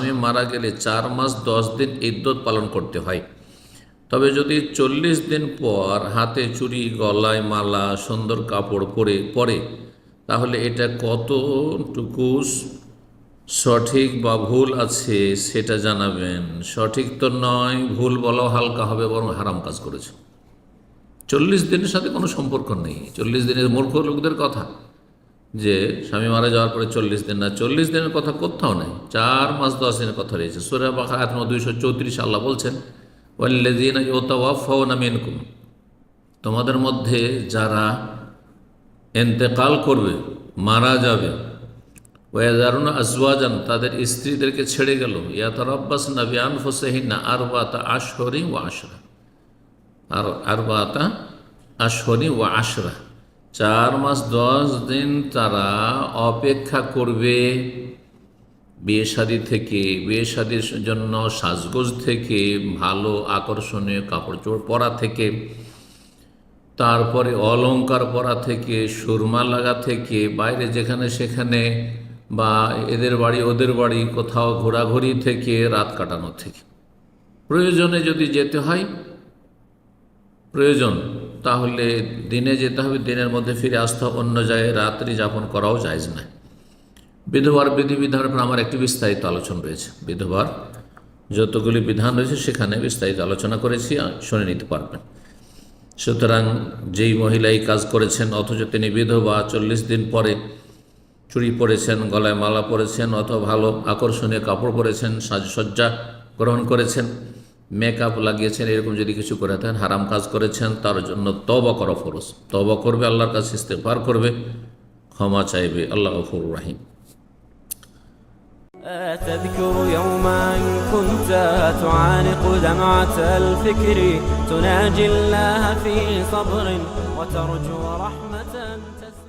স্বামী মারা গেলে চার মাস, দশ দিন ইদ্যত পালন করতে হয়। তবে যদি চল্লিশ দিন পর হাতে চুড়ি গলায় মালা, সুন্দর কাপড় পরে পরে, তাহলে এটা কতটুকু সঠিক বা ভুল আছে সেটা জানাবেন। সঠিক তো নয়, ভুল বলাও হালকা হবে, বরং হারাম কাজ করেছে। চল্লিশ দিনের সাথে কোনো সম্পর্ক নেই। চল্লিশ দিনের মূর্খ লোকদের কথা। যে স্বামী মারা যাওয়ার পরে চল্লিশ দিন না, চল্লিশ দিনের কথা কোথাও নেই। চার মাস দশ দিনের কথা রয়েছে। সুরা বাখা আত্ম দুইশো চৌত্রিশ আল্লাহ বলছেন ওয়াল্লেদিন তোমাদের মধ্যে যারা এন্তেকাল করবে, মারা যাবে ওয়াজারুন আজওয়াজান, তাদের স্ত্রীদেরকে ছেড়ে গেল। ইয়া ইয়াতারাব্বাস নাবিয়ান হোসেহিনা আর বাতা আশহরি ও আশরা। আর আর বাতা আশহরি ও আশরা। চার মাস দশ দিন তারা অপেক্ষা করবে বিয়ে শাদি থেকে, বিয়ে শাদির জন্য সাজগোজ থেকে, ভালো আকর্ষণীয় কাপড় চোপড় পরা থেকে, তারপরে অলংকার পরা থেকে, সুরমা লাগা থেকে, বাইরে যেখানে সেখানে বা এদের বাড়ি ওদের বাড়ি, কোথাও ঘোরাঘুরি থেকে, রাত কাটানো থেকে। প্রয়োজনে যদি যেতে হয়, প্রয়োজন। তাহলে দিনে যেতে হবে, দিনের মধ্যে ফিরে আসতে হবে, অন্য জায়গায় রাত্রি যাপন করাও যায় না বিধবার বিধিবিধানের উপর আমার একটি বিস্তারিত আলোচনা রয়েছে। বিধবার যতগুলি বিধান রয়েছে, সেখানে বিস্তারিত আলোচনা করেছি, শুনে নিতে পারবেন। সুতরাং যেই মহিলা এই কাজ করেছেন, অথচ তিনি বিধবা, চল্লিশ দিন পরে চুড়ি পরেছেন, গলায় মালা পরেছেন অত ভালো আকর্ষণীয় কাপড় পরেছেন, সাজসজ্জা গ্রহণ করেছেন মেকআপ লাগিয়েছেন এরকম যদি কিছু করে থাকেন হারাম কাজ করেছেন তার জন্য তবা করা ফরস তবা করবে আল্লাহর কাছে ইস্তেফার করবে ক্ষমা চাইবে আল্লাহ গফুর রাহিম أتذكر يوما كنت تعانق دمعة الفكر تناجي الله في صبر وترجو رحمة تسري